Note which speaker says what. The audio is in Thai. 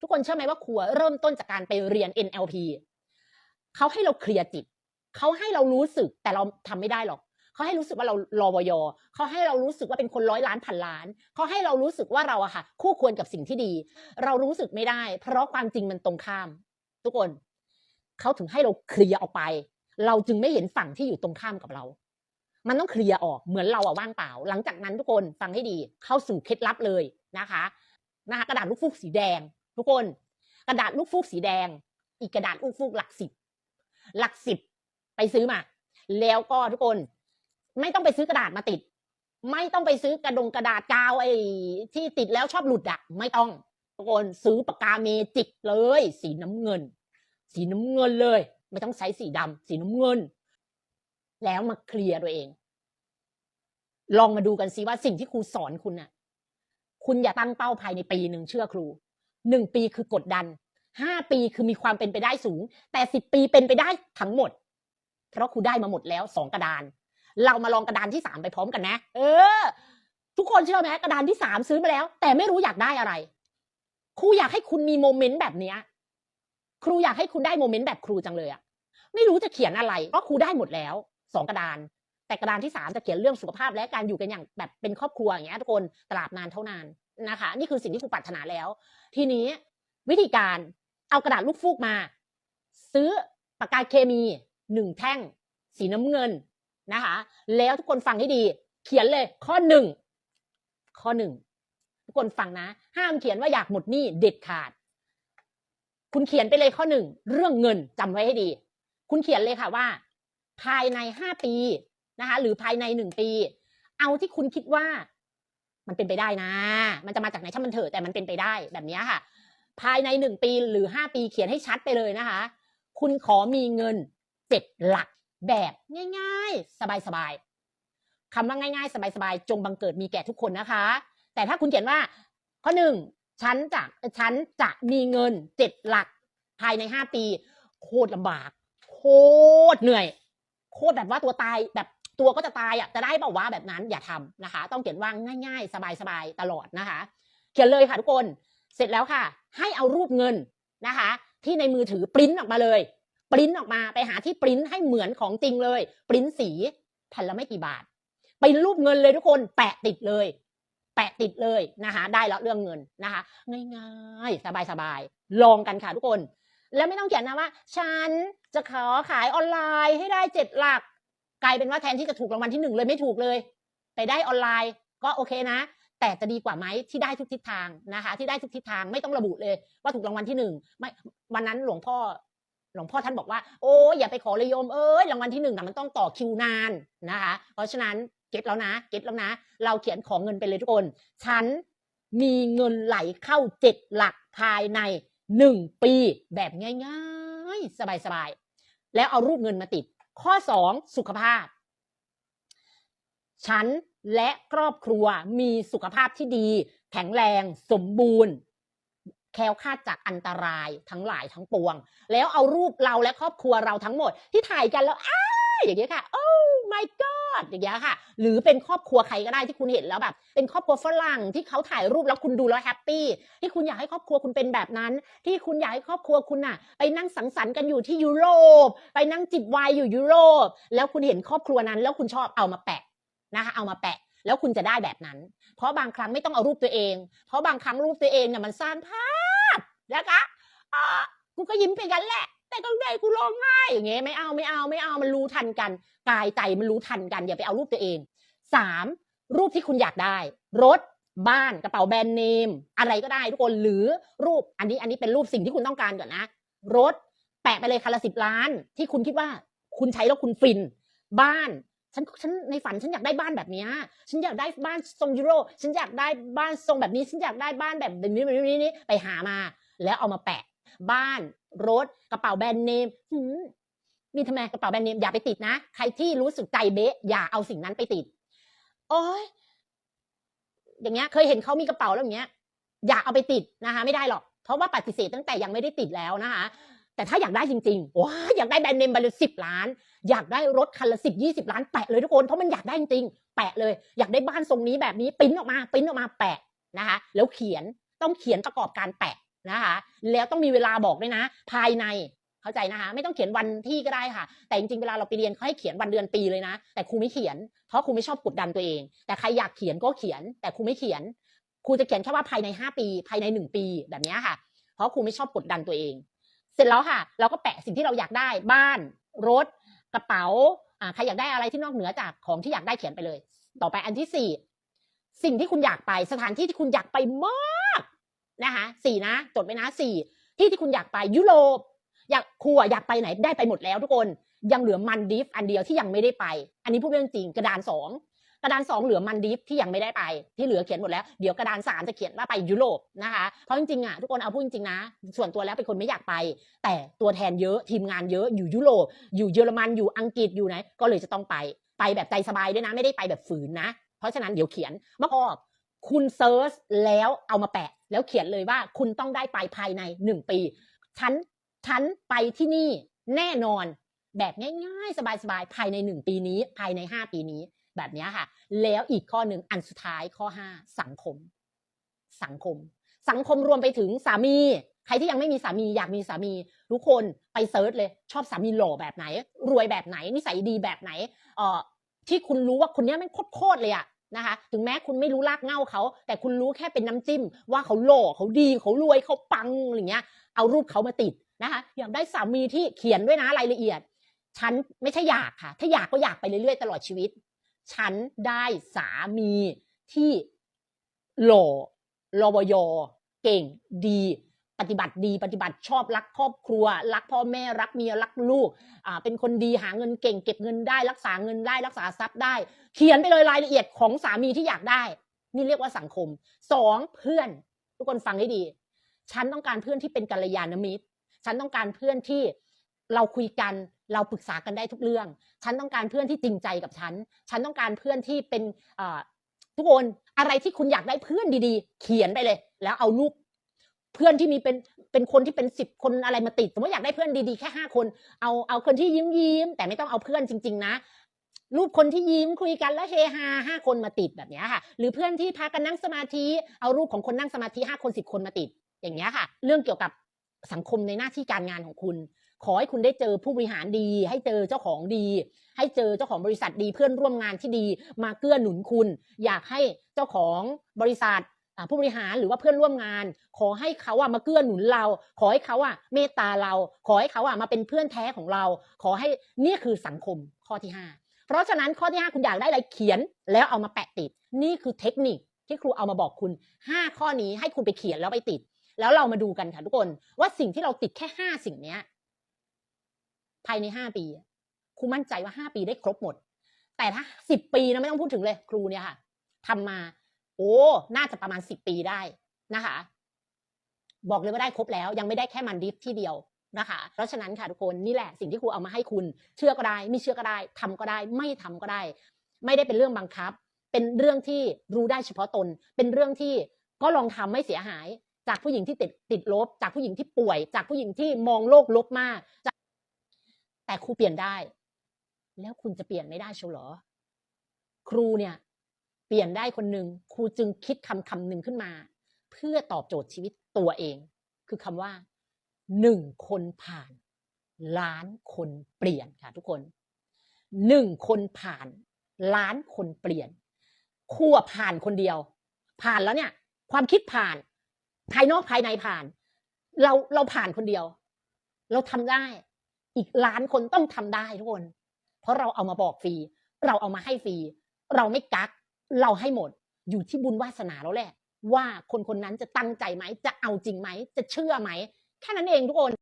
Speaker 1: ทุกคนเชื่อไหมว่าครูเริ่มต้นจากการไปเรียน NLP เขาให้เราเคลียร์จิต เขาให้เรารู้สึกแต่เราทำไม่ได้หรอกเขาให้รู้สึกว่าเรารอวยเขาให้เรารู้สึกว่าเป็นคนร้อยล้านพันล้าน เขาให้เรารู้สึกว่าเราอะค่ะ คู่ควรกับสิ่งที่ดี เรารู้สึกไม่ได้ เพราะความจริงมันตรงข้าม ทุกคนเขาถึงให้เราเคลียร์ออกไป เราจึงไม่เห็นฝั่งที่อยู่ตรงข้ามกับเรา มันต้องเคลียร์ออกเหมือนเราอะว่างเปล่า หลังจากนั้นทุกคนฟังให้ดี เข้าสู่เคล็ดลับเลยนะคะนะคะกระดาษลูกฟูกสีแดง ทุกคน กระดาษลูกฟูกสีแดง อีกกระดาษลูกฟูกหลักสิบหลักสิบไปซื้อมา แล้วก็ทุกคน ไม่ต้องไปซื้อกระดาษมาติด ไม่ต้องไปซื้อกระดงกระดาษกาวไอ้ที่ติดแล้วชอบหลุดอะไม่ต้อง ทุกคนซื้อปากกาเมจิกเลย สีน้ำเงิน สีน้ำเงินเลย ไม่ต้องใช้สีดำสีน้ำเงิน แล้วมาเคลียร์ตัวเอง ลองมาดูกันซิว่าสิ่งที่ครูสอนคุณน่ะ คุณอย่าตั้งเป้าภายในปีหนึ่งเชื่อครู หนึ่งปีคือกดดันห้าปีคือมีความเป็นไปได้สูง แต่สิบปีเป็นไปได้ทั้งหมด เพราะครูได้มาหมดแล้วสองกระดาน เรามาลองกระดานที่สามไปพร้อมกันนะ เออ ทุกคนเชื่อไหมกระดานที่สามซื้อมาแล้ว แต่ไม่รู้อยากได้อะไร ครูอยากให้คุณมีโมเมนต์แบบเนี้ยครูอยากให้คุณได้โมเมนต์แบบครูจังเลยอะไม่รู้จะเขียนอะไรเพราะครูได้หมดแล้วสองกระดาน แต่กระดานที่สามจะเขียนเรื่องสุขภาพและการอยู่กันอย่างแบบเป็นครอบครัวอย่างเงี้ยทุกคนตราบนานเท่านานนะคะ นี่คือสิ่งที่ครูปรารถนาแล้ว ทีนี้วิธีการเอากระดาษลูกฟูกมา ซื้อปากกาเคมีหนึ่งแท่ง สีน้ำเงินนะคะ แล้วทุกคนฟังให้ดี เขียนเลยข้อหนึ่งข้อหนึ่งทุกคนฟังนะ ห้ามเขียนว่าอยากหมดหนี้เด็ดขาด คุณเขียนไปเลยข้อหนึ่งเรื่องเงินจำไว้ให้ดี คุณเขียนเลยค่ะว่า ภายในห้าปี นะคะ หรือภายในหนึ่งปี เอาที่คุณคิดว่า มันเป็นไปได้นะ มันจะมาจากไหนช่างมันเถอะแต่มันเป็นไปได้แบบนี้ค่ะ ภายในหนึ่งปีหรือห้าปีเขียนให้ชัดไปเลยนะคะ คุณขอมีเงินเจ็ดหลักแบบง่าย ๆ สบายๆคำว่าง่าย ๆ สบายๆจงบังเกิดมีแก่ทุกคนนะคะ แต่ถ้าคุณเขียนว่า ข้อหนึ่งฉันจะฉันจะมีเงินเจ็ดหลักภายในห้าปี โคตรลำบาก โคตรเหนื่อย โคตรแบบว่าตัวตายแบบ ตัวก็จะตายอะจะได้เปล่าวะแบบนั้นอย่าทำนะคะ ต้องเขียนว่างง่ายๆ สบายๆตลอดนะคะ เขียนเลยค่ะทุกคนเสร็จแล้วค่ะ ให้เอารูปเงินนะคะ ที่ในมือถือปริ้นออกมาเลยปริ้นออกมาไปหาที่ปริ้นให้เหมือนของจริงเลยปริ้นสีแผ่นละไม่กี่บาทไปรูปเงินเลยทุกคนแปะติดเลย แปะติดเลยนะคะ ได้แล้วเรื่องเงินนะคะ ง่ายๆ สบายๆลองกันค่ะทุกคน แล้วไม่ต้องเขียนนะว่า ฉันจะขอขายออนไลน์ให้ได้เจ็ดหลัก กลายเป็นว่าแทนที่จะถูกรางวัลที่หนึ่งเลยไม่ถูกเลย ไปได้ออนไลน์ก็โอเคนะ แต่จะดีกว่าไหมที่ได้ทุกทิศทางนะคะ ที่ได้ทุกทิศทางไม่ต้องระบุเลย ว่าถูกรางวัลที่หนึ่งไม่วันนั้นหลวงพ่อหลวงพ่อท่านบอกว่าโอ้ยอย่าไปขอเลยโยมเอ้ยรางวัลที่หนึ่งนะมันต้องต่อคิวนานนะคะ เพราะฉะนั้นเก็ตแล้วนะเก็ตแล้วนะ เราเขียนของเงินไปเลยทุกคน ฉันมีเงินไหลเข้าเจ็ดหลักภายในหนึ่งปีแบบง่ายๆ สบายๆ แล้วเอารูปเงินมาติด ข้อสองสุขภาพ ฉันและครอบครัวมีสุขภาพที่ดี แข็งแรง สมบูรณ์ แคล้วคลาดจากอันตรายทั้งหลายทั้งปวง แล้วเอารูปเราและครอบครัวเราทั้งหมดที่ถ่ายกันแล้วอ้าอย่างนี้ค่ะ โอ้ my god อย่างเงี้ยค่ะ หรือเป็นครอบครัวใครก็ได้ที่คุณเห็นแล้วแบบ เป็นครอบครัวฝรั่งที่เขาถ่ายรูปแล้วคุณดูแล้วแฮปปี้ที่คุณอยากให้ครอบครัวคุณเป็นแบบนั้น ที่คุณอยากให้ครอบครัวคุณน่ะ ไปนั่งสังสรรค์กันอยู่ที่ยุโรป ไปนั่งจิบไวน์อยู่ยุโรป แล้วคุณเห็นครอบครัวนั้น แล้วคุณชอบเอามาแปะนะคะเอามาแปะแล้วคุณจะได้แบบนั้น เพราะบางครั้งไม่ต้องเอารูปตัวเอง เพราะบางครั้งรูปตัวเองเนี่ยมันสร้างภาพนะคะอ่ากูก็ยิ้มไปกันแหละ แต่ก็ได้กูร้องไห้อย่างเงี้ยไม่เอาไม่เอาไม่เอามันรู้ทันกันกายใจมันรู้ทันกันอย่าไปเอารูปตัวเองสามรูปที่คุณอยากได้ รถบ้านกระเป๋าแบรนด์เนม อะไรก็ได้ทุกคนหรือรูปอันนี้อันนี้เป็นรูปสิ่งที่คุณต้องการก่อนนะ รถแปะไปเลยคันละสิบล้าน ที่คุณคิดว่าคุณใช้แล้วคุณฟิน บ้านฉันฉันในฝันฉันอยากได้บ้านแบบนี้ ฉันอยากได้บ้านทรงยูโร ฉันอยากได้บ้านทรงแบบนี้ ฉันอยากได้บ้านแบบนี้แบบนี้นี้ไปหามา แล้วเอามาแปะ บ้าน รถ กระเป๋าแบรนด์เนมมีทำไมกระเป๋าแบรนด์เนมอย่าไปติดนะ ใครที่รู้สึกใจเบ๊ะอย่าเอาสิ่งนั้นไปติด โอ้ยอย่างเงี้ย เคยเห็นเขามีกระเป๋าแล้วอย่างเงี้ย อย่าเอาไปติดนะคะ ไม่ได้หรอก เพราะว่าปฏิเสธตั้งแต่ยังไม่ได้ติดแล้วนะคะ แต่ถ้าอยากได้จริงๆว้าอยากได้แบรนด์เนมใบละสิบล้าน อยากได้รถคันละสิบยี่สิบล้านแปะเลยทุกคนเพราะมันอยากได้จริงๆแปะเลย อยากได้บ้านทรงนี้แบบนี้ปิ้นออกมาปิ้นออกมาแปะนะคะ แล้วเขียนต้องเขียนประกอบการแปะ นะคะ แล้วต้องมีเวลาบอกด้วยนะ ภายในเข้าใจนะคะ ไม่ต้องเขียนวันที่ก็ได้ค่ะ แต่จริงๆเวลาเราไปเรียนเขาให้เขียนวันเดือนปีเลยนะ แต่ครูไม่เขียน เพราะครูไม่ชอบกดดันตัวเอง แต่ใครอยากเขียนก็เขียน แต่ครูไม่เขียนครูจะเขียนแค่ว่าภายในห้าปี ภายในหนึ่งปีแบบนี้ค่ะ เพราะครูไม่ชอบกดดันตัวเอง เสร็จแล้วค่ะ เราก็แปะสิ่งที่เราอยากได้บ้าน รถ กระเป๋าอ่าใครอยากได้อะไรที่นอกเหนือจากของที่อยากได้เขียนไปเลย ต่อไปอันที่สี่สิ่งที่คุณอยากไปสถานที่ที่คุณอยากไปมาก นะคะสี่นะ จดไว้นะสี่ที่ที่คุณอยากไปยุโรปอยากครูอะอยากไปไหนได้ไปหมดแล้วทุกคนยังเหลือมันดิฟอันเดียวที่ยังไม่ได้ไป อันนี้พูดเรื่องจริงกระดานสองกระดานสองเหลือมันดิฟที่ยังไม่ได้ไป ที่เหลือเขียนหมดแล้วเดี๋ยวกระดานสามจะเขียนว่าไปยุโรปนะคะเพราะจริงๆอะทุกคนเอาพูดจริงๆนะ ส่วนตัวแล้วเป็นคนไม่อยากไป แต่ตัวแทนเยอะทีมงานเยอะอยู่ยุโรปอยู่เยอรมันอยู่อังกฤษอยู่ไหนก็เลยจะต้องไปไปแบบใจสบายด้วยนะ ไม่ได้ไปแบบฝืนนะ เพราะฉะนั้นเดี๋ยวเขียนมื่อพอ คุณเซิร์ชแล้วเอามาแปะ แล้วเขียนเลยว่าคุณต้องได้ไปภายในหนึ่งปี ฉันฉันไปที่นี่แน่นอนแบบง่ายๆ สบายๆ ภายในหนึ่งปีนี้ ภายในห้าปีนี้ แบบนี้ค่ะ แล้วอีกข้อหนึ่งอันสุดท้ายข้อห้าสังคม สังคม สังคมรวมไปถึงสามี ใครที่ยังไม่มีสามีอยากมีสามี ทุกคนไปเซิร์ชเลย ชอบสามีหล่อแบบไหน รวยแบบไหน นิสัยดีแบบไหน เอ่อที่คุณรู้ว่าคนเนี้ยม่งโคตรๆเลยอะ นะคะ ถึงแม้คุณไม่รู้รากเหง้าเขา แต่คุณรู้แค่เป็นน้ำจิ้ม ว่าเขาหล่อเขาดีเขารวยเขาปังอะไรเงี้ย เอารูปเขามาติดนะคะอยากได้สามีที่เขียนด้วยนะรายละเอียด ฉันไม่ใช่อยากค่ะ ถ้าอยากก็อยากไปเรื่อยๆตลอดชีวิต ฉันได้สามีที่หล่อรวยเก่งดี ปฏิบัติดีปฏิบัติชอบรักครอบครัว รักพ่อแม่รักเมียรักลูกอ่าเป็นคนดีหาเงินเก่งเก็บเงินได้ รักษาเงินได้รักษาทรัพย์ได้ เขียนไปเลยรายละเอียดของสามีที่อยากได้ นี่เรียกว่าสังคมสองเพื่อน ทุกคนฟังให้ดี ฉันต้องการเพื่อนที่เป็นกัลยาณมิตร ฉันต้องการเพื่อนที่เราคุยกันเราปรึกษากันได้ทุกเรื่อง ฉันต้องการเพื่อนที่จริงใจกับฉัน ฉันต้องการเพื่อนที่เป็นทุกคนอะไรที่คุณอยากได้เพื่อนดีๆ เขียนไปเลย แล้วเอารูป เพื่อนที่มีเป็นเป็นคนที่เป็นสิบคนอะไรมาติด สมมติอยากได้เพื่อนดีๆแค่ห้าคน เอาเอาคนที่ยิ้มยิ้มๆแต่ไม่ต้องเอาเพื่อนจริง ๆ นะรูปคนที่ยิ้มคุยกันแล้วเฮฮาห้าคนมาติดแบบนี้ค่ะ หรือเพื่อนที่พากันนั่งสมาธิเอารูปของคนนั่งสมาธิห้าคนสิบคนมาติด อย่างเงี้ยค่ะ เรื่องเกี่ยวกับสังคมในหน้าที่การงานของคุณ ขอให้คุณได้เจอผู้บริหารดี ให้เจอเจ้าของดี ให้เจอเจ้าของบริษัทดีเพื่อนร่วมงานที่ดี มาเกื้อหนุนคุณ อยากให้เจ้าของบริษัท ผู้บริหารหรือว่าเพื่อนร่วมงาน ขอให้เขาอะมาเกื้อหนุนเรา ขอให้เขาอะเมตตาเรา ขอให้เขาอะมาเป็นเพื่อนแท้ของเรา ขอให้นี่คือสังคมข้อที่ห้าเพราะฉะนั้นข้อที่ห้าคุณอยากได้อะไรเขียนแล้วเอามาแปะติด นี่คือเทคนิคที่ครูเอามาบอกคุณห้าข้อนี้ให้คุณไปเขียนแล้วไปติด แล้วเรามาดูกันค่ะทุกคนว่าสิ่งที่เราติดแค่ห้าสิ่งเนี้ยภายในห้าปีครูมั่นใจว่าห้าปีได้ครบหมด แต่ถ้าสิบปีนะไม่ต้องพูดถึงเลยครูเนี่ยค่ะทำมา โอ้น่าจะประมาณสิบปีได้นะคะ บอกเลยว่าได้ครบแล้ว ยังไม่ได้แค่มันดิฟที่เดียวนะคะ เพราะฉะนั้นค่ะทุกคนนี่แหละสิ่งที่ครูเอามาให้คุณ เชื่อก็ได้ ไม่เชื่อก็ได้ทำก็ได้ ไม่ทำก็ได้ ไม่ได้เป็นเรื่องบังคับ เป็นเรื่องที่รู้ได้เฉพาะตน เป็นเรื่องที่ก็ลองทำไม่เสียหาย จากผู้หญิงที่ติดติดลบ จากผู้หญิงที่ป่วย จากผู้หญิงที่มองโลกลบมากจากแต่ครูเปลี่ยนได้ แล้วคุณจะเปลี่ยนไม่ได้เชียวหรอ ครูเนี่ย เปลี่ยนได้คนหนึ่งครูจึงคิดคำคำหนึ่งขึ้นมา เพื่อตอบโจทย์ชีวิตตัวเอง คือคำว่าหนึ่งคนผ่าน ล้านคนเปลี่ยนค่ะทุกคนหนึ่งคนผ่าน ล้านคนเปลี่ยนครูอะผ่านคนเดียว ผ่านแล้วเนี่ย ความคิดผ่าน ภายนอกภายในผ่าน เราเราผ่านคนเดียว เราทำได้ อีกล้านคนต้องทำได้ทุกคน เพราะเราเอามาบอกฟรี เราเอามาให้ฟรี เราไม่กัก เราให้หมดอยู่ที่บุญวาสนาแล้วแหละ ว่าคนคนนั้นจะตั้งใจไหมจะเอาจริงไหมจะเชื่อไหมแค่นั้นเองทุกคน